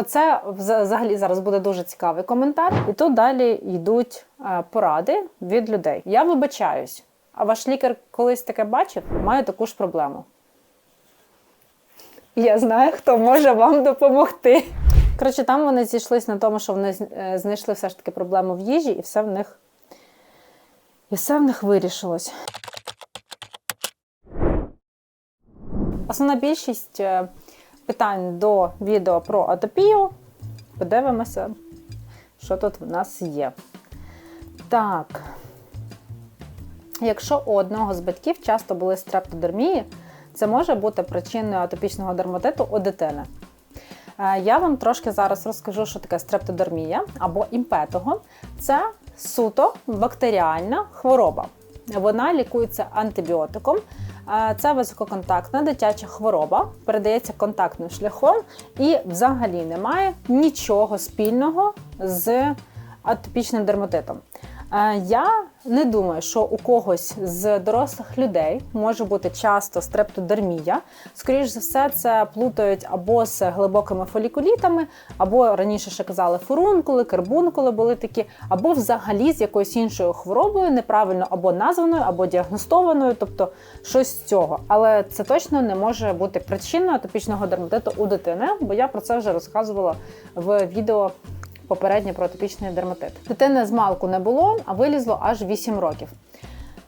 Оце взагалі зараз буде дуже цікавий коментар. І тут далі йдуть е, поради від людей. Я вибачаюсь, а ваш лікар колись таке бачив, має таку ж проблему. Я знаю, хто може вам допомогти. Коротше, там вони зійшлися на тому, що вони е, знайшли все ж таки проблему в їжі, і все в них, і все в них вирішилось. Основна більшість е, питань до відео про атопію. Подивимося, що тут в нас є. Так. Якщо у одного з батьків часто були стрептодермії, це може бути причиною атопічного дерматиту у дитини. Е, Я вам трошки зараз розкажу, що таке стрептодермія або імпетого. Це суто бактеріальна хвороба. Вона лікується антибіотиком. Це висококонтактна дитяча хвороба, передається контактним шляхом і взагалі немає нічого спільного з атопічним дерматитом. Е, Я не думаю, що у когось з дорослих людей може бути часто стрептодермія. Скоріше за все, це плутають або з глибокими фолікулітами, або раніше ще казали фурункули, кербункули були такі, або взагалі з якоюсь іншою хворобою, неправильно або названою, або діагностованою, тобто щось з цього. Але це точно не може бути причиною атопічного дерматиту у дитини, бо я про це вже розказувала в відео попереднє про атопічний дерматит. Дитини з малку не було, а вилізло аж 8 років.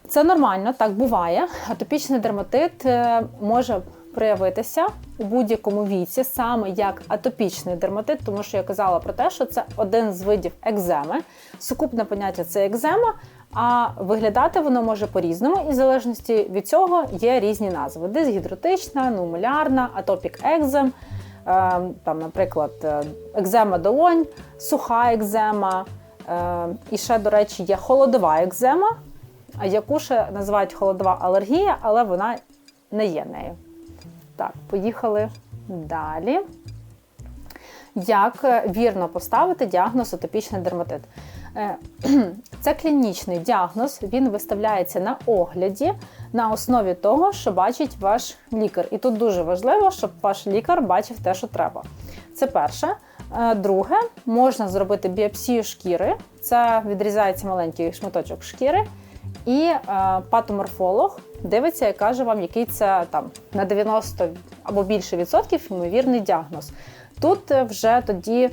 Це нормально, так буває. Атопічний дерматит е, може проявитися у будь-якому віці, саме як атопічний дерматит, тому що я казала про те, що це один з видів екземи. Сукупне поняття це екзема, а виглядати воно може по-різному, і в залежності від цього є різні назви: дисгідротична, нумулярна, атопік екзем. Е, Там, наприклад, е, екзема долонь, суха екзема. Е, І ще, до речі, є холодова екзема, яку ще називають холодова алергія, але вона не є нею. Так, поїхали далі. Як вірно поставити діагноз атопічний дерматит? Е, Це клінічний діагноз, він виставляється на огляді на основі того, що бачить ваш лікар. І тут дуже важливо, щоб ваш лікар бачив те, що треба. Це перше. Е, Друге, можна зробити біопсію шкіри. Це відрізається маленький шматочок шкіри, і е, патоморфолог дивиться і каже вам, який це там на 90 або більше відсотків ймовірний діагноз. Тут вже тоді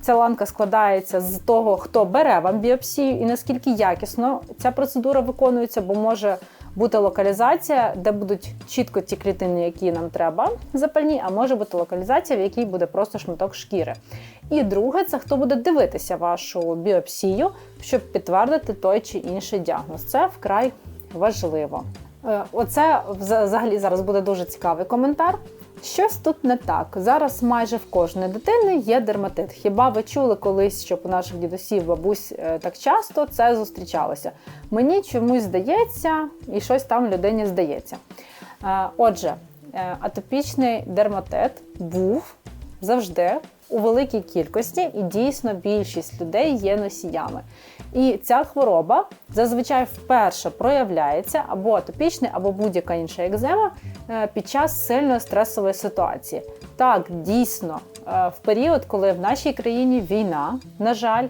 ця ланка складається з того, хто бере вам біопсію і наскільки якісно ця процедура виконується, бо може бути локалізація, де будуть чітко ті клітини, які нам треба, запальні, а може бути локалізація, в якій буде просто шматок шкіри. І друге, це хто буде дивитися вашу біопсію, щоб підтвердити той чи інший діагноз. Це вкрай важливо. Е, Оце взагалі зараз буде дуже цікавий коментар. Щось тут не так. Зараз майже в кожної дитини є дерматит. Хіба ви чули колись, щоб у наших дідусів, бабусь е, так часто це зустрічалося? Мені чомусь здається, і щось там людині здається. Е, Отже, е, атопічний дерматит був завжди у великій кількості, і дійсно більшість людей є носіями. І ця хвороба зазвичай вперше проявляється або атопічний, або будь-яка інша екзема е, під час сильної стресової ситуації. Так, дійсно, е, в період, коли в нашій країні війна, на жаль,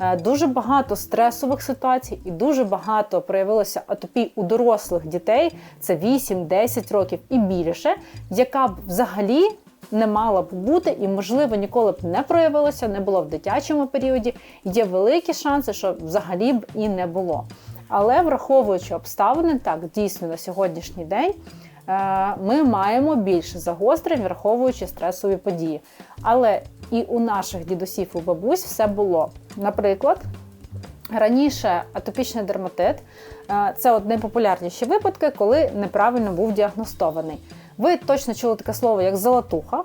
е, дуже багато стресових ситуацій і дуже багато проявилося атопій у дорослих дітей, це 8-10 років і більше, яка б взагалі не мала б бути і, можливо, ніколи б не проявилося, не було в дитячому періоді. Є великі шанси, що взагалі б і не було. Але враховуючи обставини, так дійсно на сьогоднішній день е, ми маємо більше загострень, враховуючи стресові події. Але і у наших дідусів і бабусь все було. Наприклад, раніше атопічний дерматит е, це от найпопулярніші випадки, коли неправильно був діагностований. Ви точно чули таке слово, як золотуха.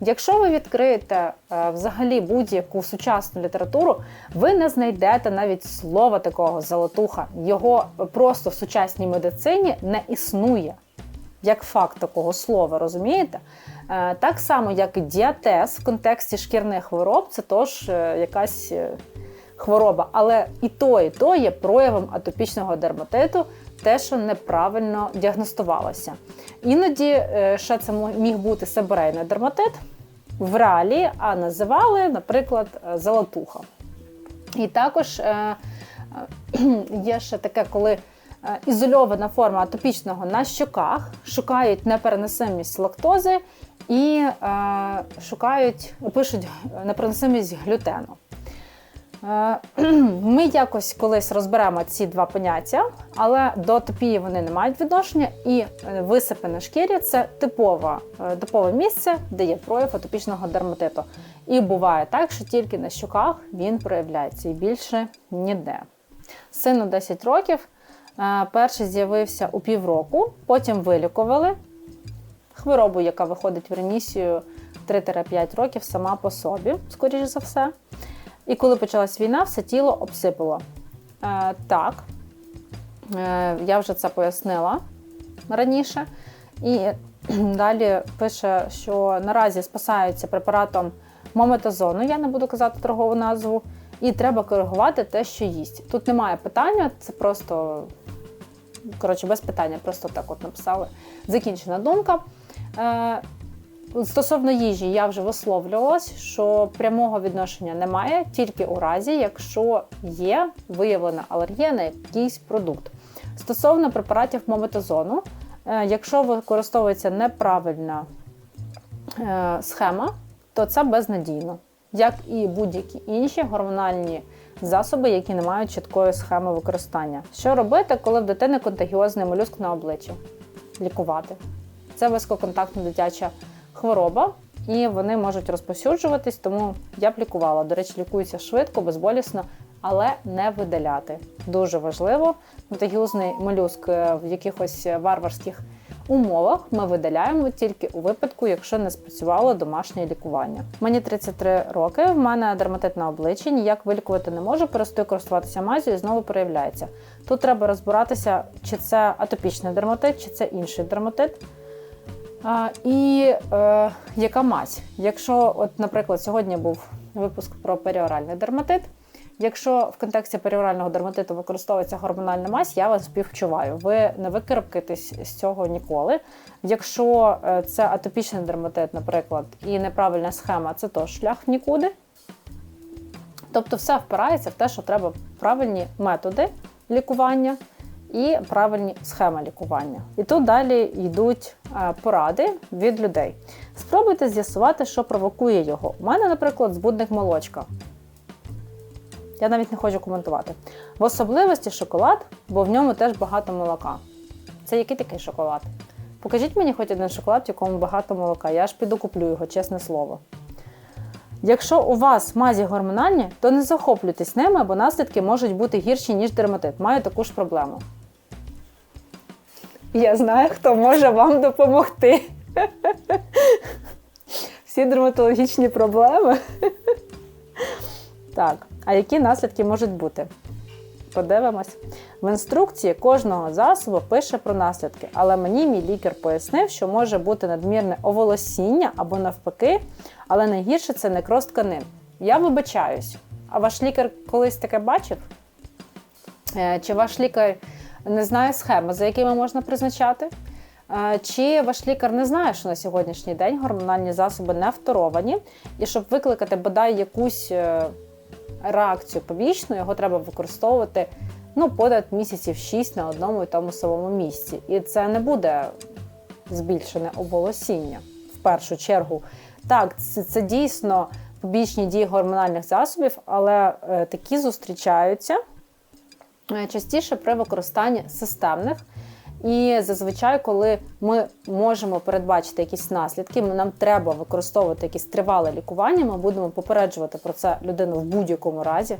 Якщо ви відкриєте е, взагалі будь-яку сучасну літературу, ви не знайдете навіть слова такого золотуха. Його просто в сучасній медицині не існує. Як факт такого слова, розумієте? Е, Так само, як і діатез в контексті шкірних хвороб, це теж е, якась хвороба. Але і то, і то є проявом атопічного дерматиту, те, що неправильно діагностувалося. Іноді е, ще це міг бути себорейний дерматит. в реалії, а називали, наприклад, е, золотуха. І також е, є ще таке, коли ізольована форма атопічного на щоках шукають непереносимість лактози і шукають, пишуть непереносимість глютену. Е, Ми якось колись розберемо ці два поняття, але до атопії вони не мають відношення, і е, висипи на шкірі це типове, е, типове місце, де є прояв атопічного дерматиту. І буває так, що тільки на щоках він проявляється і більше ніде. Сину 10 років, перший з'явився у півроку, потім вилікували хворобу, яка виходить в ремісію 3-5 років сама по собі, скоріш за все. І коли почалась війна, все тіло обсипало. Е, так, е, я вже це пояснила раніше. І далі пише, що наразі спасаються препаратом мометазону, я не буду казати торгову назву, і треба коригувати те, що їсть. Тут немає питання, це просто, коротше, без питання, просто так от написали. Закінчена думка. Е, Стосовно їжі, я вже висловлювалась, що прямого відношення немає, тільки у разі, якщо є виявлена алергія на якийсь продукт. Стосовно препаратів мометазону, е, якщо використовується неправильна е, схема, то це безнадійно, як і будь-які інші гормональні засоби, які не мають чіткої схеми використання. Що робити, коли в дитини контагіозний молюск на обличчі? Лікувати. Це висококонтактна дитяча хвороба, і вони можуть розповсюджуватись, тому я б лікувала. До речі, лікується швидко, безболісно, але не видаляти. Дуже важливо. Контагіозний молюск в якихось варварських умовах ми видаляємо тільки у випадку, якщо не спрацювало домашнє лікування. Мені 33 роки, в мене дерматит на обличчі, ніяк вилікувати не можу, перестаю користуватися мазю і знову проявляється. Тут треба розбиратися, чи це атопічний дерматит, чи це інший дерматит. А, І е, яка мазь? Якщо, от, наприклад, сьогодні був випуск про періоральний дерматит. Якщо в контексті періорального дерматиту використовується гормональна мазь, я вас співчуваю. Ви не викарабкаєтесь з цього ніколи. Якщо е, це атопічний дерматит, наприклад, і неправильна схема, це то шлях нікуди. Тобто все впирається в те, що треба правильні методи лікування і правильні схеми лікування. І тут далі йдуть е, поради від людей. Спробуйте з'ясувати, що провокує його. У мене, наприклад, збудник молочка. Я навіть не хочу коментувати. В особливості шоколад, бо в ньому теж багато молока. Це який такий шоколад? Покажіть мені хоч один шоколад, в якому багато молока. Я ж піду куплю його, чесне слово. Якщо у вас мазі гормональні, то не захоплюйтесь ними, бо наслідки можуть бути гірші, ніж дерматит. Маю таку ж проблему. Я знаю, хто може вам допомогти. Всі дерматологічні проблеми. Так, а які наслідки можуть бути? Подивимось. В інструкції кожного засобу пише про наслідки, але мені мій лікар пояснив, що може бути надмірне оволосіння або навпаки, але найгірше це некроз тканин. Я вибачаюсь. А ваш лікар колись таке бачив? Е, чи ваш лікар не знає схеми, за якими можна призначати? Е, Чи ваш лікар не знає, що на сьогоднішній день гормональні засоби не второвані, і щоб викликати бодай якусь е, реакцію побічну, його треба використовувати ну, понад місяців 6 на одному і тому самому місці. І це не буде збільшене оволосіння в першу чергу. Так, це, це дійсно побічні дії гормональних засобів, але е, такі зустрічаються частіше при використанні системних. І зазвичай, коли ми можемо передбачити якісь наслідки, нам треба використовувати якісь тривале лікування. Ми будемо попереджувати про це людину в будь-якому разі.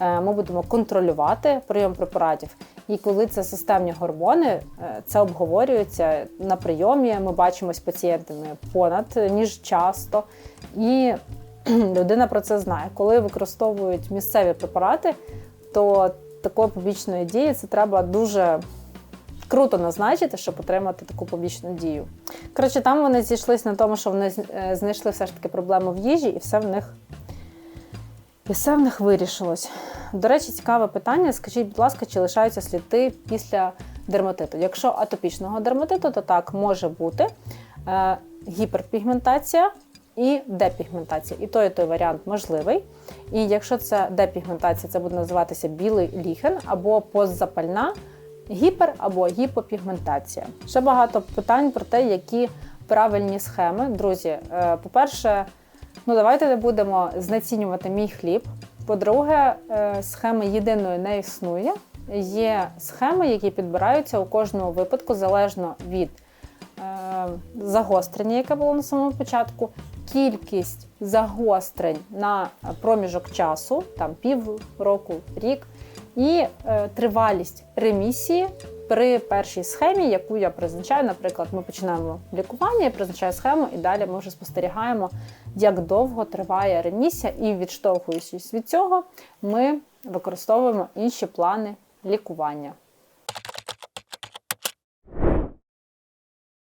Е, ми будемо контролювати прийом препаратів. І коли це системні гормони, е, це обговорюється на прийомі. Ми бачимо з пацієнтами понад ніж часто. І людина про це знає. Коли використовують місцеві препарати, то такої побічної дії це треба дуже круто назначити, щоб отримати таку побічну дію. Коротше, там вони зійшлися на тому, що вони е, знайшли все ж таки проблему в їжі, і все в них і все в них вирішилось. До речі, цікаве питання. Скажіть, будь ласка, чи лишаються сліди після дерматиту? Якщо атопічного дерматиту, то так може бути е, гіперпігментація і депігментація. І той, і той варіант можливий. І якщо це депігментація, це буде називатися білий ліхен або постзапальна гіпер або гіпопігментація. Ще багато питань про те, які правильні схеми. Друзі, е, по-перше, ну давайте не будемо знецінювати мій хліб. По-друге, е, схеми єдиної не існує. Є схеми, які підбираються у кожному випадку залежно від е, загострення, яке було на самому початку, кількість загострень на проміжок часу, там пів року, рік, і е, тривалість ремісії при першій схемі, яку я призначаю. Наприклад, ми починаємо лікування, я призначаю схему, і далі ми вже спостерігаємо, як довго триває ремісія, і відштовхуючись від цього, ми використовуємо інші плани лікування.